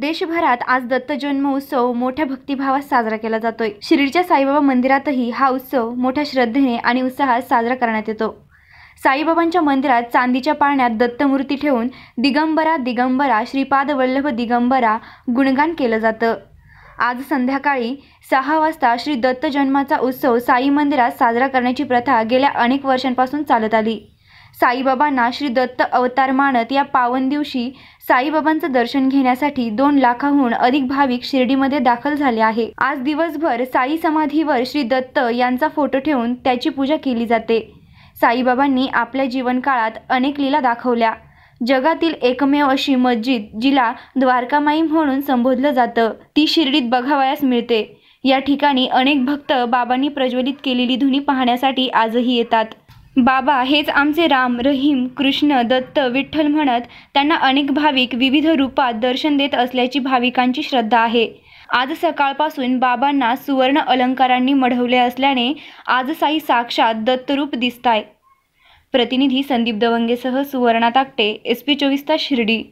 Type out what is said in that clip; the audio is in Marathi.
देशभरात आज दत्त जन्म उत्सव मोठ्या भक्तिभावात साजरा केला जातोय. शिर्डीच्या साईबाबा मंदिरातही हा उत्सव मोठ्या श्रद्धेने आणि उत्साहात साजरा करण्यात येतो. साईबाबांच्या मंदिरात चांदीच्या पाळण्यात दत्तमूर्ती ठेवून दिगंबरा दिगंबरा श्रीपाद वल्लभ दिगंबरा गुणगान केलं जातं. आज संध्याकाळी सहा वाजता श्री दत्त जन्माचा उत्सव साई मंदिरात साजरा करण्याची प्रथा गेल्या अनेक वर्षांपासून चालत आली. साईबाबांना श्री दत्त अवतार मानत या पावन दिवशी साईबाबांचं दर्शन घेण्यासाठी दोन लाखाहून अधिक भाविक शिर्डीमध्ये दाखल झाले आहे. आज दिवसभर साई समाधीवर श्री दत्त यांचा फोटो ठेवून त्याची पूजा केली जाते. साईबाबांनी आपल्या जीवनकाळात अनेक लीला दाखवल्या. जगातील एकमेव अशी मस्जिद जिला द्वारकामाई म्हणून संबोधलं जातं. ती शिर्डीत बघावयास मिळते. या ठिकाणी अनेक भक्त बाबांनी प्रज्वलित केलेली धुनी पाहण्यासाठी आजही येतात. बाबा हेच आमचे राम रहीम कृष्ण दत्त विठ्ठल म्हणत त्यांना अनेक भाविक विविध रूपात दर्शन देत असल्याची भाविकांची श्रद्धा आहे. आज सकाळपासून बाबांना सुवर्ण अलंकारांनी मढवले असल्याने आज साई साक्षात दत्तरूप दिसताय. प्रतिनिधी संदीप दवंगेसह सुवर्णा ताकटे एस पी चोवीस तास शिर्डी.